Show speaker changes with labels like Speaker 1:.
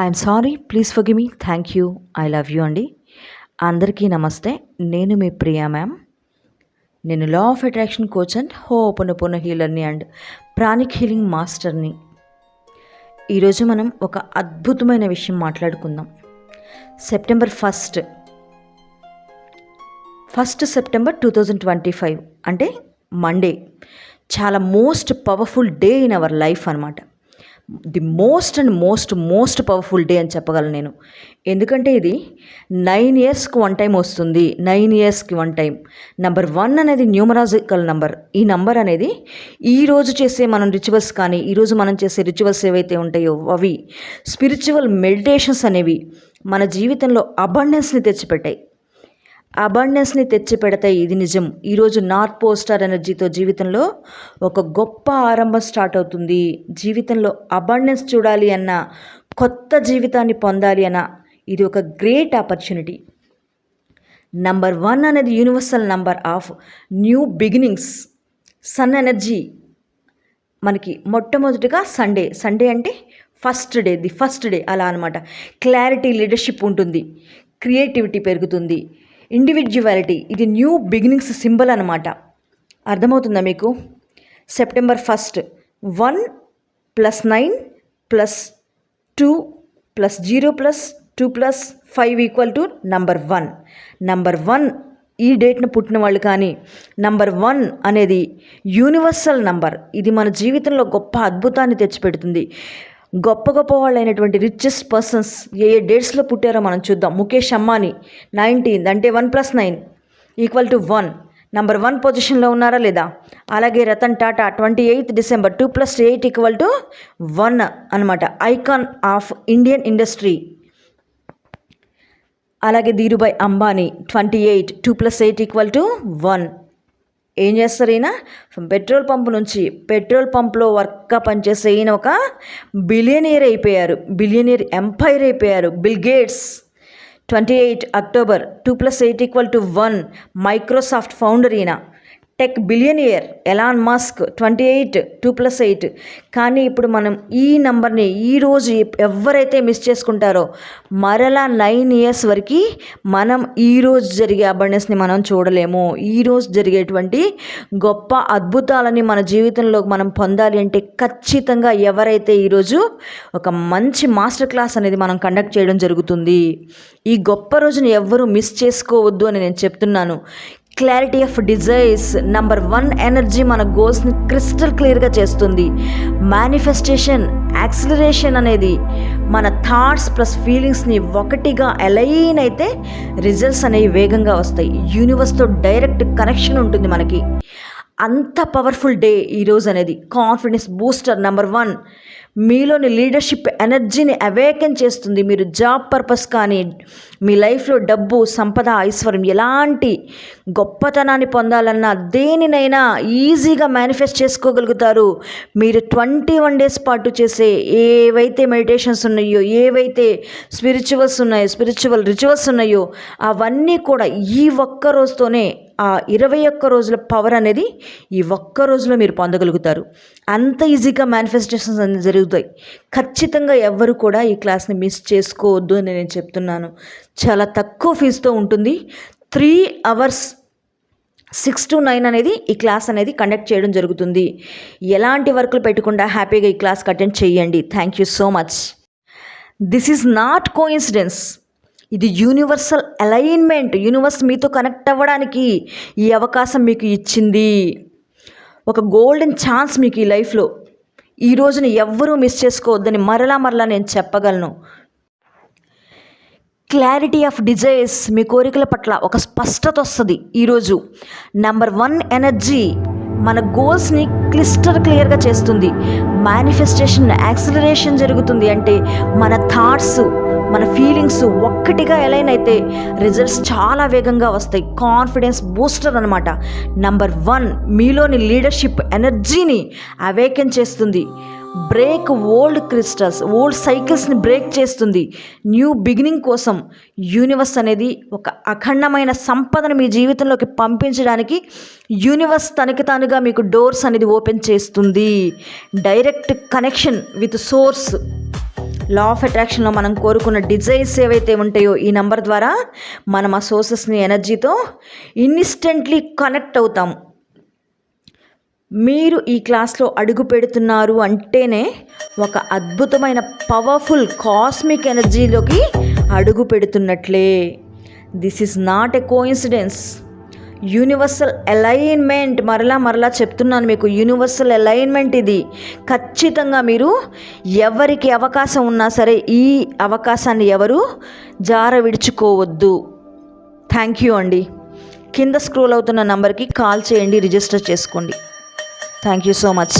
Speaker 1: I'm sorry please forgive me. Thank you. I love you అండి. అందరికీ నమస్తే. నేను మీ ప్రియా మ్యామ్. నేను law of attraction coach and Ho'oponopono హీలర్ని and pranic healing మాస్టర్ని. ఈరోజు మనం ఒక అద్భుతమైన విషయం మాట్లాడుకుందాం. September first. First September two thousand twenty five. అంటే మండే. చాలా most powerful day in our life అనమాట the most and most most powerful day అని చెప్పగలను నేను. ఎందుకంటే ఇది నైన్ ఇయర్స్కి వన్ టైం వస్తుంది. నైన్ ఇయర్స్కి వన్ టైం నెంబర్ వన్ అనేది న్యూమరాజికల్ నెంబర్. ఈ నెంబర్ అనేది ఈ రోజు చేసే మనం రిచువల్స్ కానీ ఈరోజు మనం చేసే రిచువల్స్ ఏవైతే ఉంటాయో అవి స్పిరిచువల్ మెడిటేషన్స్ అనేవి మన జీవితంలో అబండెన్స్ని తెచ్చిపెట్టాయి. అబండెన్స్ని తెచ్చిపెడతాయి. ఇది నిజం. ఈరోజు నార్త్ పోస్టార్ ఎనర్జీతో జీవితంలో ఒక గొప్ప ఆరంభం స్టార్ట్ అవుతుంది. జీవితంలో అబండెన్స్ చూడాలి అన్న కొత్త జీవితాన్ని పొందాలి అన్న ఇది ఒక గ్రేట్ ఆపర్చునిటీ. నంబర్ వన్ అనేది universal number of new beginnings. Sun energy మనకి మొట్టమొదటిగా సండే. సండే అంటే first day the first day అలా అనమాట క్లారిటీ లీడర్షిప్ ఉంటుంది. క్రియేటివిటీ పెరుగుతుంది. ఇండివిజువాలిటీ ఇది న్యూ బిగినింగ్స్ సింబల్ అనమాట అర్థమవుతుందా మీకు? September first one plus nine plus two plus zero plus two plus five equal to number one number one ఈ డేట్ను పుట్టిన వాళ్ళు కానీ నంబర్ వన్ అనేది యూనివర్సల్ నంబర్ ఇది మన జీవితంలో గొప్ప అద్భుతాన్ని తెచ్చిపెడుతుంది. గొప్ప గొప్ప వాళ్ళైనటువంటి రిచెస్ట్ పర్సన్స్ ఏ ఏ డేట్స్లో పుట్టారో మనం చూద్దాం. ముఖేష్ అంబానీ నైన్టీన్త్ అంటే one plus nine equal to one number one పొజిషన్లో ఉన్నారా లేదా? అలాగే Ratan Tata twenty eighth December two plus eight equal to one అనమాట ఐకాన్ ఆఫ్ ఇండియన్ ఇండస్ట్రీ అలాగే Dhirubhai Ambani twenty eight two plus eight equal to one ఏం చేస్తారు ఈయన? Petrol pump నుంచి పెట్రోల్ పంప్లో వర్క్గా పనిచేసే ఈయన ఒక బిలియనియర్ అయిపోయారు. బిలియనియర్ ఎంపైర్ అయిపోయారు. Bill Gates. Twenty eight October. Two plus eight equal to one. Microsoft founder ఈయన. Tech billionaire Elon Musk twenty eight two plus eight. కానీ ఇప్పుడు మనం ఈ నెంబర్ని ఈరోజు ఎవరైతే మిస్ చేసుకుంటారో మరలా నైన్ ఇయర్స్ వరకు మనం ఈరోజు జరిగే అబర్నెస్ని మనం చూడలేము. ఈరోజు జరిగేటువంటి గొప్ప అద్భుతాలని మన జీవితంలో మనం పొందాలి అంటే ఖచ్చితంగా ఎవరైతే ఈరోజు ఒక మంచి మాస్టర్ క్లాస్ అనేది మనం కండక్ట్ చేయడం జరుగుతుంది. ఈ గొప్ప రోజుని ఎవ్వరూ మిస్ చేసుకోవద్దు అని నేను చెప్తున్నాను. Clarity of desires number one energy మన గోల్స్ని క్రిస్టల్ క్లియర్గా చేస్తుంది. మేనిఫెస్టేషన్ యాక్సిలరేషన్ అనేది మన థాట్స్ ప్లస్ ఫీలింగ్స్ని ఒకటిగా అలైన్ అయితే రిజల్ట్స్ అనేవి వేగంగా వస్తాయి. యూనివర్స్తో డైరెక్ట్ కనెక్షన్ ఉంటుంది మనకి. అంత పవర్ఫుల్ డే ఈరోజు అనేది. కాన్ఫిడెన్స్ బూస్టర్ నెంబర్ వన్ మీలోని లీడర్షిప్ ఎనర్జీని అవేకన్ చేస్తుంది. మీరు జాబ్ పర్పస్ కానీ మీ లైఫ్లో డబ్బు సంపద ఐశ్వర్యం ఎలాంటి గొప్పతనాన్ని పొందాలన్నా దేనినైనా ఈజీగా మేనిఫెస్ట్ చేసుకోగలుగుతారు. మీరు ట్వంటీ వన్ డేస్ పాటు చేసే ఏవైతే మెడిటేషన్స్ ఉన్నాయో ఏవైతే స్పిరిచువల్స్ ఉన్నాయో స్పిరిచువల్ రిచువల్స్ ఉన్నాయో అవన్నీ కూడా ఈ ఒక్క రోజుతోనే ఆ ఇరవై ఒక్క రోజుల పవర్ అనేది ఈ ఒక్క రోజులో మీరు పొందగలుగుతారు. అంత ఈజీగా మేనిఫెస్టేషన్స్ అనేది జరుగుతాయి. ఖచ్చితంగా ఎవ్వరు కూడా ఈ క్లాస్ని మిస్ చేసుకోవద్దు అని నేను చెప్తున్నాను. చాలా తక్కువ ఫీజుతో ఉంటుంది. Three hours six to nine అనేది ఈ క్లాస్ అనేది కండక్ట్ చేయడం జరుగుతుంది. ఎలాంటి వర్కులు పెట్టకుండా హ్యాపీగా ఈ క్లాస్కి అటెండ్ చేయండి. Thank you so much. This is not coincidence ఇది యూనివర్సల్ అలైన్మెంట్. యూనివర్స్ మీతో కనెక్ట్ అవ్వడానికి ఈ అవకాశం మీకు ఇచ్చింది. ఒక గోల్డెన్ ఛాన్స్ మీకు ఈ లైఫ్లో. ఈ రోజున ఎవ్వరూ మిస్ చేసుకోవద్దని మరలా మరలా నేను చెప్పగలను. క్లారిటీ ఆఫ్ డిజైర్స్ మీ కోరికల పట్ల ఒక స్పష్టత వస్తుంది ఈరోజు. నెంబర్ వన్ ఎనర్జీ మన గోల్స్ని క్లిస్టర్ క్లియర్గా చేస్తుంది. మేనిఫెస్టేషన్ యాక్సిలరేషన్ జరుగుతుంది. అంటే మన థాట్స్ మన ఫీలింగ్స్ ఒక్కటిగా ఎలైన్ అయితే రిజల్ట్స్ చాలా వేగంగా వస్తాయి. కాన్ఫిడెన్స్ బూస్టర్ అనమాట నంబర్ వన్ మీలోని లీడర్షిప్ ఎనర్జీని అవేకెన్ చేస్తుంది. బ్రేక్ ఓల్డ్ క్రిస్టల్స్ ఓల్డ్ సైకిల్స్ని బ్రేక్ చేస్తుంది. న్యూ బిగినింగ్ కోసం యూనివర్స్ అనేది ఒక అఖండమైన సంపదను మీ జీవితంలోకి పంపించడానికి యూనివర్స్ తనకి తానుగా మీకు డోర్స్ అనేది ఓపెన్ చేస్తుంది. Direct connection with source. Law of అట్రాక్షన్లో మనం కోరుకున్న డిజైర్స్ ఏవైతే ఉంటాయో ఈ నెంబర్ ద్వారా మనం ఆ సోర్సెస్ని ఎనర్జీతో ఇన్స్టెంట్లీ కనెక్ట్ అవుతాం. మీరు ఈ క్లాస్లో అడుగు పెడుతున్నారు అంటేనే ఒక అద్భుతమైన పవర్ఫుల్ కాస్మిక్ ఎనర్జీలోకి అడుగు పెడుతున్నట్లే. This is not a coincidence universal alignment మరలా మరలా చెప్తున్నాను మీకు యూనివర్సల్ అలైన్మెంట్ ఇది. ఖచ్చితంగా మీరు ఎవరికి అవకాశం ఉన్నా సరే ఈ అవకాశాన్ని ఎవరు జార విడుచుకోవద్దు థ్యాంక్ యూ అండి. కింద స్క్రోల్ అవుతున్న నంబర్కి కాల్ చేయండి రిజిస్టర్ చేసుకోండి. Thank you so much